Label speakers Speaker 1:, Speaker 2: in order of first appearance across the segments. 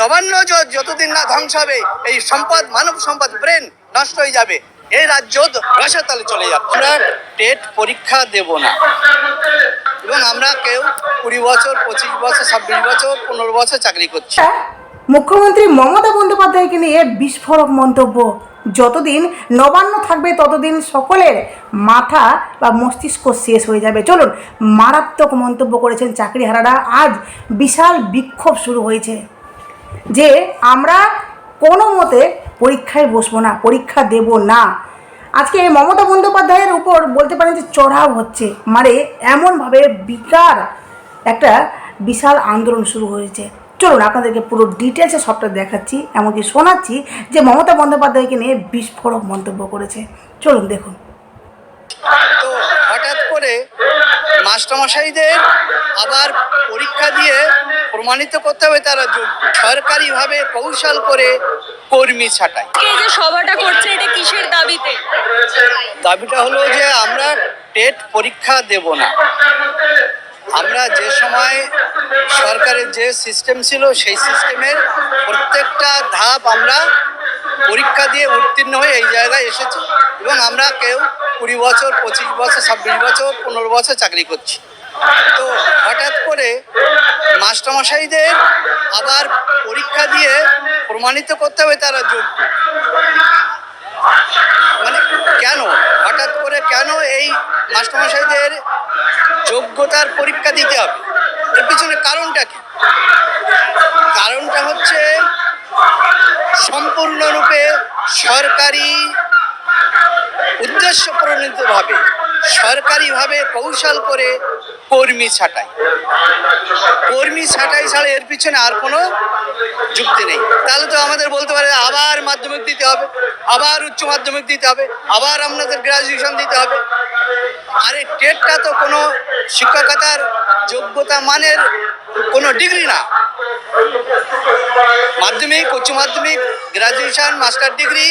Speaker 1: নবান্ন যতদিন না ধ্বংস হবে, এই সম্পদ, মানব সম্পদ, ব্রেন নষ্ট হয়ে যাবে। এই রাজ্য রসাতলে চলে যাবে আমরা টেট পরীক্ষা দেব না। এবং আমরা কেউ কুড়ি বছর, পঁচিশ বছর, ছাব্বিশ বছর, পনেরো বছর চাকরি করছি।
Speaker 2: মুখ্যমন্ত্রী মমতা বন্দ্যোপাধ্যায়কে নিয়ে বিস্ফোরক মন্তব্য। যতদিন নবান্ন থাকবে, ততদিন সকলের মাথা বা মস্তিষ্ক শেষ হয়ে যাবে। চলুন, মারাত্মক মন্তব্য করেছেন চাকরিহারারা। আজ বিশাল বিক্ষোভ শুরু হয়েছে। যে আমরা কোনো মতে পরীক্ষায় বসবো না, পরীক্ষা দেব না। আজকে মমতা বন্দ্যোপাধ্যায়ের উপর বলতে পারেন যে চড়াও হচ্ছে মানে এমনভাবে বিকার একটা বিশাল আন্দোলন শুরু হয়েছে। চলুন আপনাদেরকে পুরো ডিটেলসে সবটা দেখাচ্ছি, এমনকি শোনাচ্ছি যে মমতা বন্দ্যোপাধ্যায়কে নিয়ে বিস্ফোরক মন্তব্য করেছে। চলুন দেখুন।
Speaker 1: করে মাস্টারমশাইদের আবার পরীক্ষা দিয়ে প্রমাণিত করতে হবে তারা যোগ্য সরকারিভাবে কৌশল করে কর্মী ছাঁটাই
Speaker 3: এই যে সভাটা করছে এটা কিসের দাবিতে?
Speaker 1: দাবিটা হলো যে আমরা টেট পরীক্ষা দেব না। আমরা যে সময় সরকারের যে সিস্টেম ছিল সেই সিস্টেমের প্রত্যেকটা ধাপ আমরা পরীক্ষা দিয়ে উত্তীর্ণ হয়ে এই জায়গায় এসেছি এবং আমরা কেউ কুড়ি বছর, পঁচিশ বছর, ছাব্বিশ বছর, পনেরো বছর চাকরি করছি। তো হঠাৎ করে মাস্টারমশাইদের আবার পরীক্ষা দিয়ে প্রমাণিত করতে হবে তারা যোগ্য। মানে কেন? হঠাৎ করে কেন এই মাস্টারমশাইদের যোগ্যতার পরীক্ষা দিতে হবে? এর পিছনে কারণটা কি? কারণটা সম্পূর্ণরূপে সরকারি উদ্দেশ্য প্রণীতভাবে সরকারিভাবে কৌশল করে কর্মী ছাঁটাই। কর্মী ছাঁটাই ছাড়া এর পিছনে আর কোনো যুক্তি নেই। তাহলে তো আমাদের বলতে পারে আবার মাধ্যমিক দিতে হবে, আবার উচ্চ মাধ্যমিক দিতে হবে, আবার আপনাদের গ্রাজুয়েশন দিতে হবে। আরে টেটটা তো কোনো শিক্ষকতার যোগ্যতা মানের কোনো ডিগ্রি না। মাধ্যমিক, উচ্চ মাধ্যমিক গ্রাজুয়েশন মাস্টার ডিগ্রি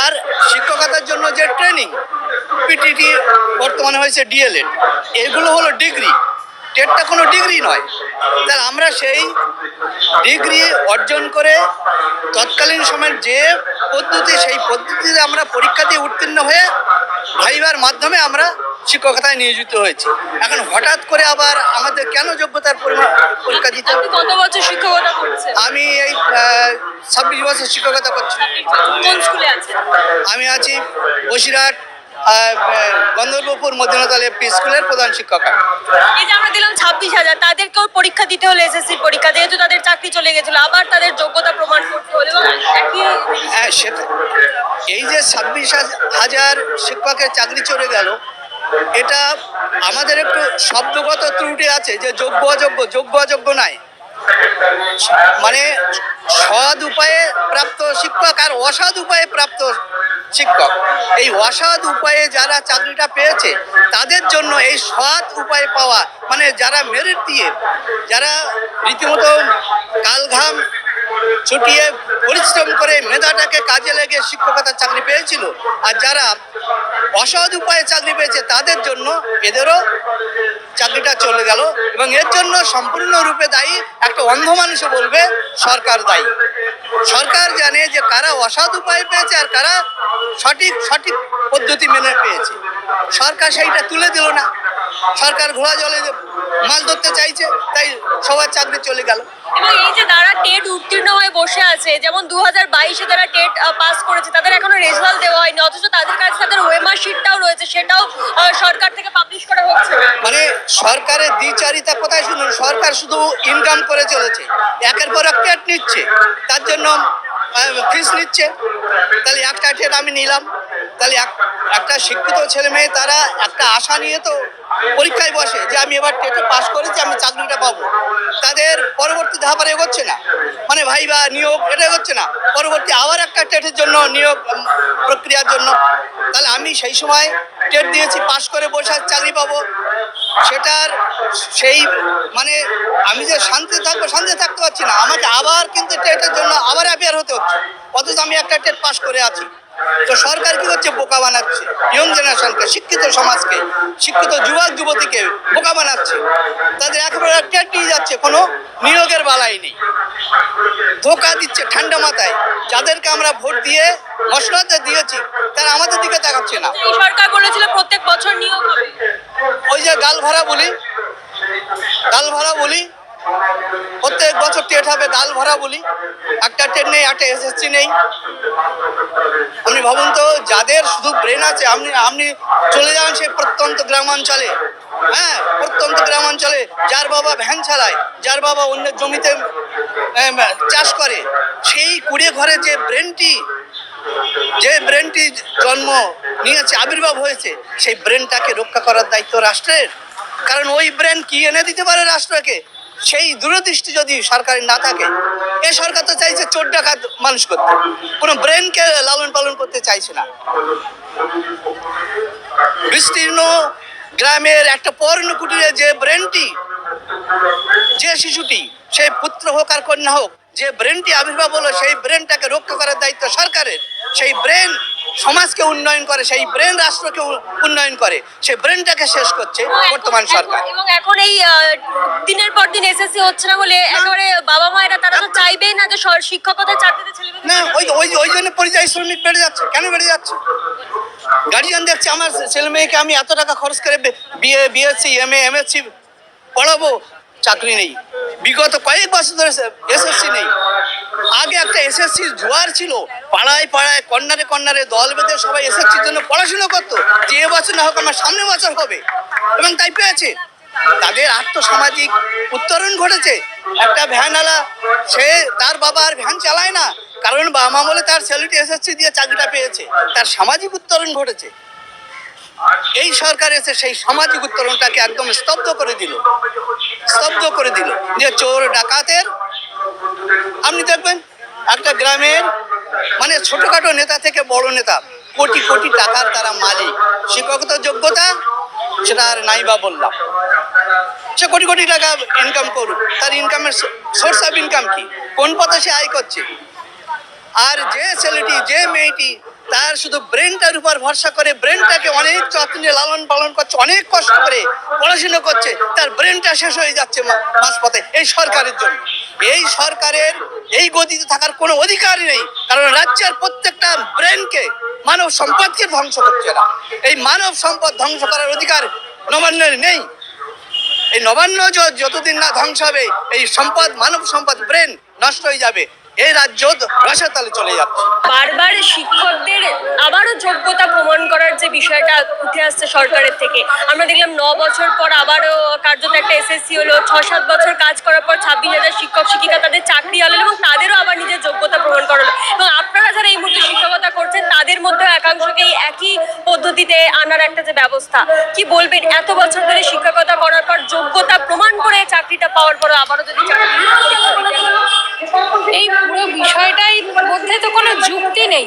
Speaker 1: আর শিক্ষকতার জন্য যে ট্রেনিং পিটিটি বর্তমানে হয়েছে ডিএলএড এগুলো হলো ডিগ্রি টেটটা কোনো ডিগ্রি নয়। তাহলে আমরা সেই ডিগ্রি অর্জন করে তৎকালীন সময়ের যে পদ্ধতি, সেই পদ্ধতিতে আমরা পরীক্ষা দিয়ে উত্তীর্ণ হয়ে ভাইবার মাধ্যমে আমরা শিক্ষকতায় নিয়োজিত হয়েছি। এখন হঠাৎ করে আবার আমাদের কেন যোগ্যতার পরীক্ষা ছাব্বিশ বছর শিক্ষকতা করছি।
Speaker 3: কোন স্কুলে আছেন?
Speaker 1: আমি আছি বসিরহাট গন্ধর্বপুর মদিনাতল এফপি স্কুলের প্রধান শিক্ষক।
Speaker 3: এই যে আমরা দিলাম ছাব্বিশ হাজার তাদেরকেও পরীক্ষা দিতে হলো এসএসসি পরীক্ষা যেহেতু তাদের চাকরি চলে গেছিল আবার তাদের যোগ্যতা প্রমাণ করতে হলো
Speaker 1: হ্যাঁ সেটা এই যে ছাব্বিশ হাজার শিক্ষকের চাকরি চলে গেল এটা আমাদের একটু শব্দগত ত্রুটি আছে যে যোগ্য অযোগ্য যোগ্য অযোগ্য নাই। মানে সৎ উপায়ে প্রাপ্ত শিক্ষক আর অসৎ উপায়ে প্রাপ্ত শিক্ষক। এই অসৎ উপায়ে যারা চাকরিটা পেয়েছে, তাদের জন্য এই সৎ উপায়ে পাওয়া মানে যারা মেরিট দিয়ে, যারা রীতিমতো কালঘাম ছুটিয়ে পরিশ্রম করে মেধাটাকে কাজে লেগে শিক্ষকতার চাকরি পেয়েছিল। আর যারা অসৎ উপায়ে চাকরি পেয়েছে, তাদের জন্য এদেরও চাকরিটা চলে গেল এবং এর জন্য সম্পূর্ণরূপে দায়ী একটা অন্ধ মানুষও বলবে, সরকার দায়ী। সরকার জানে যে কারা অসৎ উপায় পেয়েছে আর কারা সঠিক সঠিক পদ্ধতি মেনে পেয়েছে। সরকার সেইটা তুলে দিল না। সরকার ঘোড়া জলে মাছ ধরতে চাইছে, তাই সবার চাকরি চলে গেল।
Speaker 3: এবং এই যে তারা টেট উত্তীর্ণ হয়ে বসে আছে, যেমন দু হাজার বাইশে তারা টেট পাস করেছে, তাদের এখনও রেজাল্ট দেওয়া হয়নি, অথচ তাদের কাছে তাদের ওয়েমার শিটটাও রয়েছে, সেটাও সরকার থেকে পাবলিশ করা হচ্ছে।
Speaker 1: মানে সরকারের দ্বিচারিতা কোথায় শুনুন সরকার শুধু ইনকাম করে চলেছে, একের পর এক টেট নিচ্ছে, তার জন্য ফিস নিচ্ছে। তাহলে একটা টেট আমি নিলাম, তাহলে এক- একটা শিক্ষিত ছেলে মেয়ে, তারা একটা আশা নিয়ে তো পরীক্ষায় বসে যে আমি এবার টেটে পাস করেছি আমি চাকরিটা পাবো। তাদের পরবর্তী ধাপার এগোচ্ছে না। মানে ভাই বা নিয়োগ, এটা এগোচ্ছে না। পরবর্তী আবার একটা টেটের জন্য, নিয়োগ প্রক্রিয়ার জন্য। তাহলে আমি সেই সময় টেট দিয়েছি পাস করে বসে চাকরি পাবো। সেটার সেই মানে আমি যে শান্তি থাকব, শান্তি থাকতে পারছি না। আমাকে আবার কিন্তু টেটের জন্য আবার অ্যাপিয়ার হতে হচ্ছে। অথচ আমি একটা টেট পাস করে আছি। তো সরকার কি করছে? বোকা বানাচ্ছে। ইয়ং জেনারেশনকে শিক্ষিত সমাজকে শিক্ষিত যুবক যুবতীকে বোকা বানাচ্ছে। তাদের একেবারে টেট নিয়ে যাচ্ছে কোনো নিয়োগের বালাই নেই। ধোকা দিচ্ছে ঠান্ডা মাথায়। যাদেরকে আমরা ভোট দিয়ে মশলাতে দিয়েছি তারা আমাদের দিকে তাকাচ্ছে না।
Speaker 3: সরকার বলেছিল প্রত্যেক বছর নিয়োগ হবে।
Speaker 1: ওই যে গাল ভরা বলি গাল ভরা বলি প্রত্যেক বছর টেট হবে গাল ভরা বলি। একটা টেট নেই, একটা এসএসসি নেই। আপনি ভাবুন তো, যাদের শুধু ব্রেন আছে, আপনি আপনি চলে যান সেই প্রত্যন্ত গ্রামাঞ্চলে। হ্যাঁ প্রত্যন্ত গ্রামাঞ্চলে, যার বাবা ভ্যান চালায়, যার বাবা অন্য জমিতে চাষ করে, সেই কুড়ে ঘরে যে ব্রেনটি যে ব্রেনটি জন্ম নিয়েছে, আবির্ভাব হয়েছে, সেই ব্রেনটাকে রক্ষা করার দায়িত্ব রাষ্ট্রের। কারণ ওই ব্রেন কি এনে দিতে পারে রাষ্ট্রকে? সেই দূরদৃষ্টি যদি সরকারের না থাকে, এ সরকার তো চাইছে চোর ডাকাত মানুষ করতে। কোনো ব্রেনকে লালন পালন করতে চাইছে না। বিস্তীর্ণ গ্রামের একটা পর্ণ কুটিরে যে ব্রেনটি, যে শিশুটি, সে পুত্র হোক আর কন্যা হোক যে ব্রেনটি আবির্ভাব হলো সেই ব্রেনটাকে রক্ষা করার দায়িত্ব সরকারের। সেই ব্রেন সমাজকে উন্নয়ন করে সেই ব্রেন রাষ্ট্রকে উন্নয়ন করে। সেই ব্রেনটাকে শেষ করছে বর্তমান সরকার।
Speaker 3: এবং এখন এই দিনের পর দিন এসএসসি হচ্ছে না বলে একেবারে বাবা মায়েরা তারা তো চাইবেই না যে শিক্ষকতার চাকরিতে ছেলে
Speaker 1: না ওই ওই ওই জন্য পরিযায়ী শ্রমিক বেড়ে যাচ্ছে। কেন বেড়ে যাচ্ছে? গার্জিয়ান দেখছে আমার ছেলে মেয়েকে আমি এত টাকা খরচ করে BA BSc M A MSc পড়াবো চাকরি নেই। বিগত কয়েক বছর ধরে এসএসসি নেই। আগে একটা এসএসসি জোয়ার ছিল। পাড়ায় পাড়ায়, কর্নারে কর্নারে, দল বেঁধে সবাই এসএসসির জন্য পড়াশোনা করতো। যে এবছর না হোক, আমার সামনে বছর হবে। এবং তাই পেয়েছে। তাদের আর্থসামাজিক উত্তরণ ঘটেছে। একটা ভ্যানওয়ালা, সে তার বাবা আর ভ্যান চালায় না। কারণ বাবা বলে তার ছেলেটি এসএসসি দিয়ে চাকরিটা পেয়েছে। তার সামাজিক উত্তরণ ঘটেছে। এই সরকার এসে সেই সামাজিক উত্তরণটাকে একদম স্তব্ধ করে দিল। স্তব্ধ করে দিল যে চোর ডাকাতের। আপনি দেখবেন একটা গ্রামের মানে ছোটখাটো নেতা থেকে বড় নেতা, কোটি কোটি টাকার তারা মালিক। শিক্ষকতা যোগ্যতা? সেটা আর নাই বা বললাম। সে কোটি কোটি টাকা ইনকাম করুক। তার ইনকামের সোর্স অফ ইনকাম কি? কোন পথে সে আয় করছে? আর যে ছেলেটি যে মেয়েটি তার শুধু ব্রেনটার উপর ভরসা করে ব্রেনটাকে অনেক যত্নে লালন পালন করছে, অনেক কষ্ট করে পড়াশুনো করছে, তার ব্রেনটা শেষ হয়ে যাচ্ছে মাঝপথে, এই সরকারের জন্য। এই সরকারের এই গতিতে থাকার কোনো অধিকারই নেই, কারণ রাজ্যের প্রত্যেকটা ব্রেনকে মানব সম্পদকে ধ্বংস করছে না এই মানব সম্পদ ধ্বংস করার অধিকার নবান্নের নেই। এই নবান্ন যতদিন না ধ্বংস হবে, এই সম্পদ, মানব সম্পদ ব্রেন নষ্ট হয়ে যাবে। এই রাজ্য রসের তালে চলে যাচ্ছে।
Speaker 3: বারবার শিক্ষকদের আবারও যোগ্যতা প্রমাণ করার যে বিষয়টা উঠে আসছে সরকারের থেকে। আমরা দেখলাম ন বছর পর আবারও কার্যত একটা এসএসসি হলো, ছ সাত বছর কাজ করার পর ছাব্বিশ হাজার শিক্ষক, শিক্ষিকা তাদের চাকরি হলো এবং তাদেরও আবার নিজের যোগ্যতা প্রমাণ করালো। এবং আপনারা যারা এই মুহূর্তে শিক্ষকতা করছেন, তাদের মধ্যে একাংশকে এই একই পদ্ধতিতে আনার একটা যে ব্যবস্থা। কি বলবেন? এত বছর ধরে শিক্ষকতা করার পর যোগ্যতা প্রমাণ করে চাকরিটা পাওয়ার পর আবারও যদি চাকরি
Speaker 4: এই পুরো বিষয়টাই মধ্যে তো কোনো যুক্তি নেই।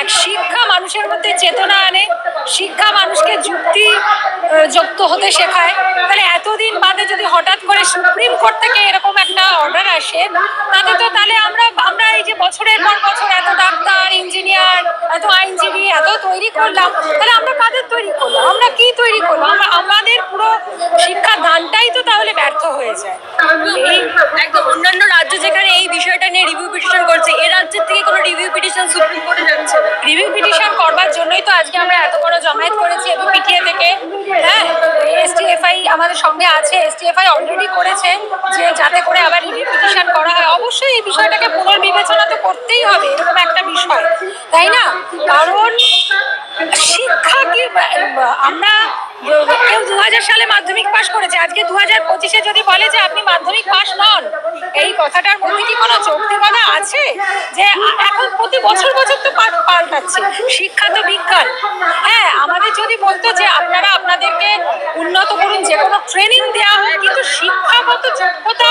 Speaker 4: এক শিক্ষা মানুষের মধ্যে চেতনা আনে, শিক্ষা মানুষকে যুক্তি যুক্ত হতে শেখায়। তাহলে এতদিন বাদে যদি হঠাৎ করে সুপ্রিম কোর্ট থেকে এরকম একটা অর্ডার আসে, তাতে তো তাহলে আমরা আমরা এই যে বছরের পর বছর এত ডাক্তার ইঞ্জিনিয়ার এত আইনজীবী, এত তৈরি করলাম। তাহলে আমরা কাদের তৈরি করলাম? আমরা কি তৈরি করলাম? আমরা আমাদের পুরো শিক্ষা দানটাই তো তাহলে ব্যর্থ হয়ে যায়।
Speaker 3: একদম অন্যান্য রাজ্য যেখানে এই বিষয়টা নিয়ে রিভিউ পিটিশন করছে, এ রাজ্যের থেকে কোনো রিভিউ পিটিশন সুপ্রিম কোর্টে যাচ্ছে
Speaker 4: রিভিউ পিটিশন করবার জন্যই তো আজকে আমরা এত বড় জমায়েত করেছি এবং পিটিএ থেকে। হ্যাঁ? এসটিএফআই আমাদের সঙ্গে আছে। এসটিএফআই অলরেডি করেছে যে যাতে করে আবার রিভিউ পিটিশন করা হয়। অবশ্যই এই বিষয়টাকে পুনর্বিবেচনা তো করতেই হবে, এরকম একটা বিষয়। তাই না? কারণ শিক্ষা কি, আমরা কেউ দু হাজার সালে মাধ্যমিক পাশ করেছে। আজকে দু হাজার পঁচিশে যদি বলে যে আপনি মাধ্যমিক পাশ নন, এই কথাটার মধ্যে কি কোনো যৌক্তিকতা আছে? যে এখন প্রতি বছর বছর তো পাল্ট- পাল্টাচ্ছে। শিক্ষা তো বিজ্ঞান। হ্যাঁ আমাদের যদি বলতো যে আপনারা আপনাদেরকে উন্নত করুন, যে কোনো ট্রেনিং দেওয়া হোক, কিন্তু শিক্ষাগত যোগ্যতা,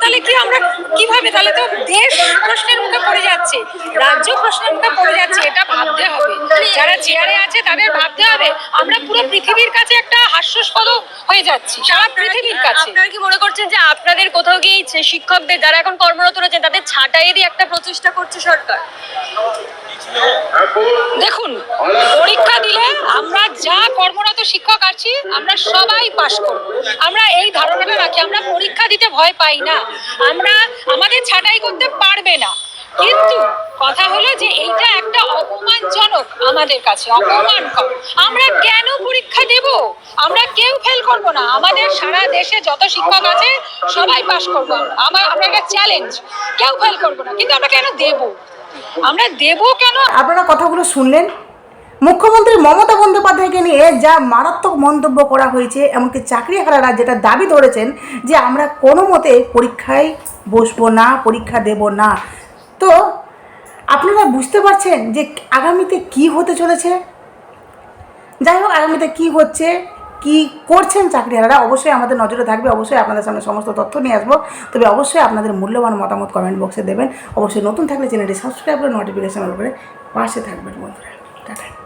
Speaker 4: তাহলে কি আমরা কীভাবে? তাহলে তো দেশ প্রশ্নের মুখে পড়ে যাচ্ছে, রাজ্য প্রশ্নের মুখে পড়ে যাচ্ছে, এটা ভাবতে হবে। যারা চেয়ারে আছে, তাদের ভাবতে হবে, আমরা পুরো পৃথিবীর কাছে একটা হাস্যস্পদ হয়ে যাচ্ছি, সারা পৃথিবীর কাছে।
Speaker 3: আপনারা কি মনে করছেন যে আপনাদের কোথাও গিয়ে শিক্ষকদের, যারা এখন কর্মরত রয়েছেন, তাদের ছাঁটাইয়েরই একটা প্রচেষ্টা করছে সরকার?
Speaker 4: দেখুন, পরীক্ষা দিলে আমরা যা কর্মরত শিক্ষক আছি, আমরা সবাই পাশ করব। আমরা এই ধারণাটা রাখি, আমরা পরীক্ষা দিতে ভয় পাই না। আমরা আমাদের ছাঁটাই করতে পারবে না। কিন্তু কথা হলো যে এইটা একটা অপমানজনক আমাদের কাছে, অপমানকর। আমরা কেন পরীক্ষা দেব? আমরা কেউ ফেল করব না। আমাদের সারা দেশে যত শিক্ষক আছে, সবাই পাশ করব আমরা। আমার একটা চ্যালেঞ্জ কেউ ফেল করব না। কিন্তু আমরা কেন দেব? আমরা দেব কেন?
Speaker 2: আপনারা কথাগুলো শুনলেন? মুখ্যমন্ত্রী মমতা বন্দ্যোপাধ্যায়কে নিয়ে যা মারাত্মক মন্তব্য করা হয়েছে, এমনকি চাকরিহারারা যেটা দাবি ধরেছেন যে আমরা কোনো মতে পরীক্ষায় বসবো না, পরীক্ষা দেব না। তো আপনারা বুঝতে পারছেন যে আগামীতে কি হতে চলেছে? যাই হোক, আগামীতে কি হচ্ছে? কি করছেন চাকরিহারারা, অবশ্যই আমাদের নজরে থাকবে, অবশ্যই আপনাদের সামনে সমস্ত তথ্য নিয়ে আসব। তবে অবশ্যই আপনাদের মূল্যবান মতামত কমেন্ট বক্সে দেবেন। অবশ্যই নতুন থাকলে চ্যানেলটি সাবস্ক্রাইব করে নোটিফিকেশনের উপরে পাশে থাকবেন বন্ধুরা। টাটা।